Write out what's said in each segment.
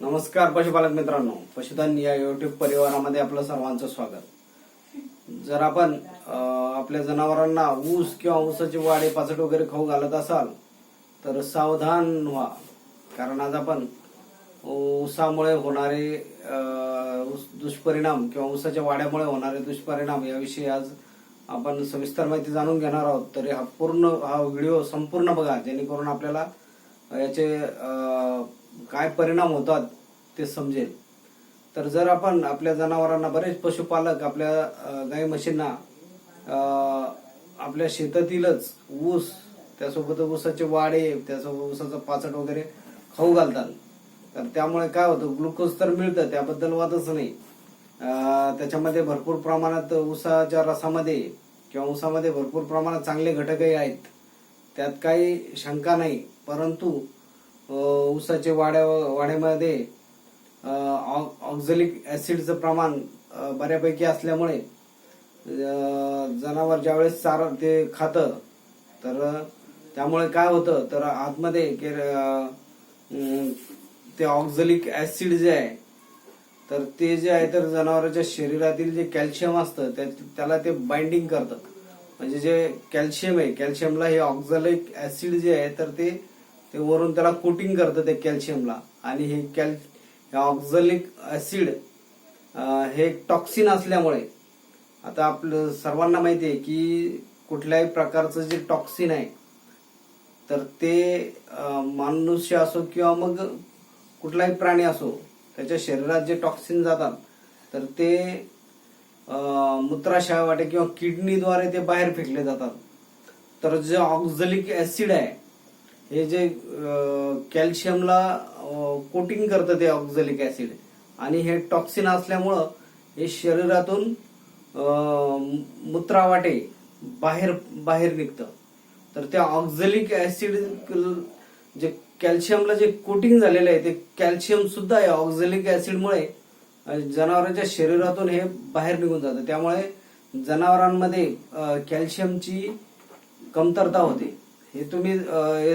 नमस्कार पशुपालक मित्रांनो. पशुधन या युट्यूब परिवारामध्ये आपलं सर्वांचं स्वागत. जर आपण आपल्या जनावरांना ऊस किंवा ऊसाची वाडे पाचट वगैरे खाऊ घालत असाल तर सावधान व्हा. कारण आज आपण ऊसामुळे होणारे ऊस- दुष्परिणाम किंवा ऊसाच्या वाड्यामुळे होणारे दुष्परिणाम याविषयी आज आपण सविस्तर माहिती जाणून घेणार आहोत. तरी हा पूर्ण हा व्हिडिओ संपूर्ण बघा जेणेकरून आपल्याला याचे काय परिणाम होतात ते समजेल. तर जर आपण आपल्या जनावरांना बरेच पशुपालक आपल्या गाई म्हशींना आपल्या शेतातीलच ऊस त्यासोबत ऊसाचे वाडे त्यासोबत ऊसाचा पाचट वगैरे खाऊ घालतात. तर त्यामुळे काय होतं ग्लुकोज तर मिळतं त्याबद्दल वादच नाही. त्याच्यामध्ये भरपूर प्रमाणात ऊसाच्या रसामध्ये किंवा ऊसामध्ये भरपूर प्रमाणात चांगले घटकही आहेत. त्यात काही शंका नाही परंतु ऊसाचे वाड्या वाड्यामध्ये ऑक्झलिक ऍसिडचं प्रमाण बऱ्यापैकी असल्यामुळे जनावर ज्यावेळेस चारा ते खातं तर त्यामुळे काय होतं तर आतमध्ये ते ऑक्झलिक ऍसिड जे आहे तर ते जे आहे तर जनावरांच्या शरीरातील जे कॅल्शियम असतं त्या- त्याला ते बाइंडिंग करतं. म्हणजे जे कॅल्शियम आहे कॅल्शियमला हे ऑक्झलिक ऍसिड जे आहे तर ते ते वरून त्याला कोटिंग करतं ते कॅल्शियमला आणि हे कॅल हे ऑक्झलिक ऍसिड हे टॉक्सिन असल्यामुळे आता आपलं सर्वांना माहिती आहे की कुठल्याही प्रकारचं जे टॉक्सिन आहे तर ते मनुष्य असो किंवा मग कुठलाही प्राणी असो त्याच्या शरीरात जे टॉक्सिन जातात तर ते मूत्राशया वाटे किंवा किडनीद्वारे ते बाहेर फेकले जातात. तर जे ऑक्झलिक ऍसिड आहे हे जे कॅल्शियमला कोटिंग करतं ते ऑक्झलिक ऍसिड आणि हे टॉक्सिन असल्यामुळं हे शरीरातून मूत्रावाटे बाहेर बाहेर निघतं. तर त्या ऑक्झलिक ऍसिड जे कॅल्शियमला जे कोटिंग झालेलं आहे ते कॅल्शियम सुद्धा या ऑक्झलिक ऍसिडमुळे जनावरांच्या शरीरातून हे बाहेर निघून जातं. त्यामुळे जनावरांमध्ये कॅल्शियमची कमतरता होते. हे तुम्ही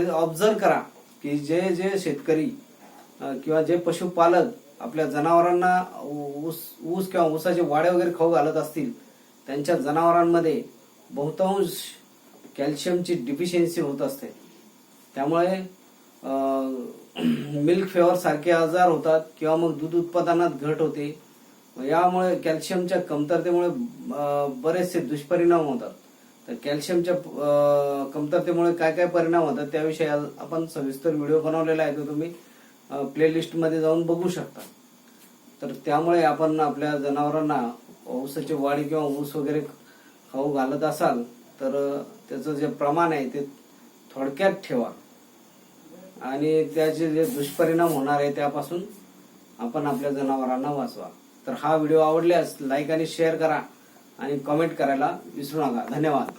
ऑब्झर्व करा की जे जे शेतकरी किंवा जे पशुपालक आपल्या जनावरांना ऊस ऊस किंवा ऊसाचे वाडे वगैरे खाऊ घालत असतील त्यांच्या जनावरांमध्ये बहुतांश कॅल्शियमची डिफिशियन्सी होत असते. त्यामुळे मिल्क फेवर सारखे आजार होतात किंवा मग दूध उत्पादनात घट होते. यामुळे कॅल्शियमच्या कमतरतेमुळे बरेचसे दुष्परिणाम होतात. तर कॅल्शियमच्या कमतरतेमुळे काय काय परिणाम होतात त्याविषयी आज आपण सविस्तर व्हिडिओ बनवलेला आहे तो तुम्ही प्लेलिस्टमध्ये जाऊन बघू शकता. तर त्यामुळे आपण आपल्या जनावरांना ऊसाची वाढी किंवा ऊस वगैरे खाऊ घालत असाल तर त्याचं जे प्रमाण आहे ते थोडक्यात ठेवा. आणि त्याचे जे दुष्परिणाम होणार आहे त्यापासून आपण आपल्या जनावरांना वाचवा. तर हा व्हिडिओ आवडल्यास लाईक आणि शेअर करा आणि कमेंट करायला विसरू नका. धन्यवाद.